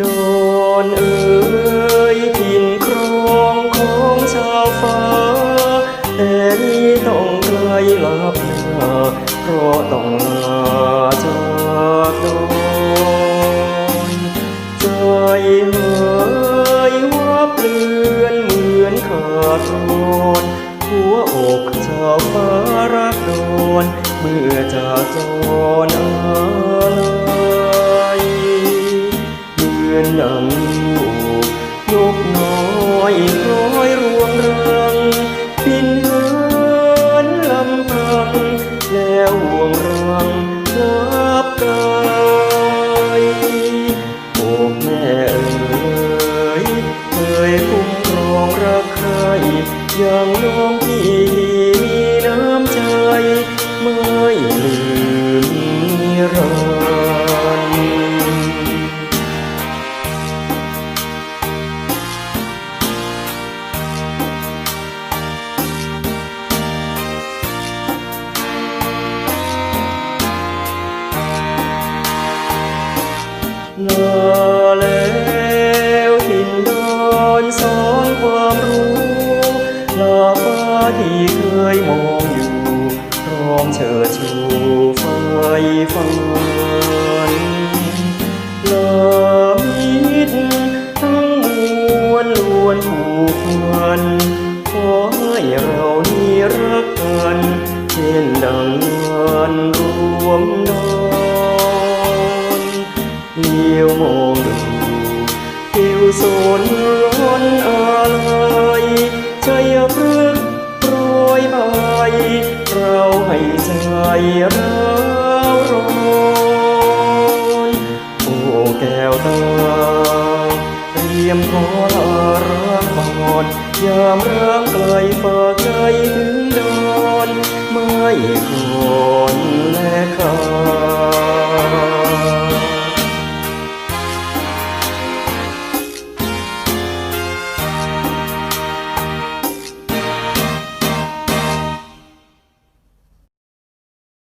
อนเอ๋ยถิ่นครองของชาวฟ้า แต่นี่ต้องไกลลับหน้าเพราะต้องลาจากดอนใจเฮ้ยว่าเปลี่ยนเหมือนขาดทอนหัวอกชาวฟ้ารักโดนเมื่อจากจรอะ นดังลูกนกน้อยคล้อยรวงรังบินเหินลำพังแล้วห่วงรังรับกายโอ้แม่เอ๋ยเคยคุ้มครองรักใครอย่างน้องพี่มีน้ำใจไม่ลืมนิรัน ยมองอยู่พร้อมเชิดชูไฟฝันลามิตรทั้งมวลล้วนผูกพันขอให้เรานี้รักกันเช่นดังวันรวมดอนเลี้ยวมองดูผิวโสนร้อนร ร้าวร้อนโอ้แก้วตาเตรียมขอลารักก่อนยามร่างไกลฝากใจถึงดอนไม่ก่อนและขาด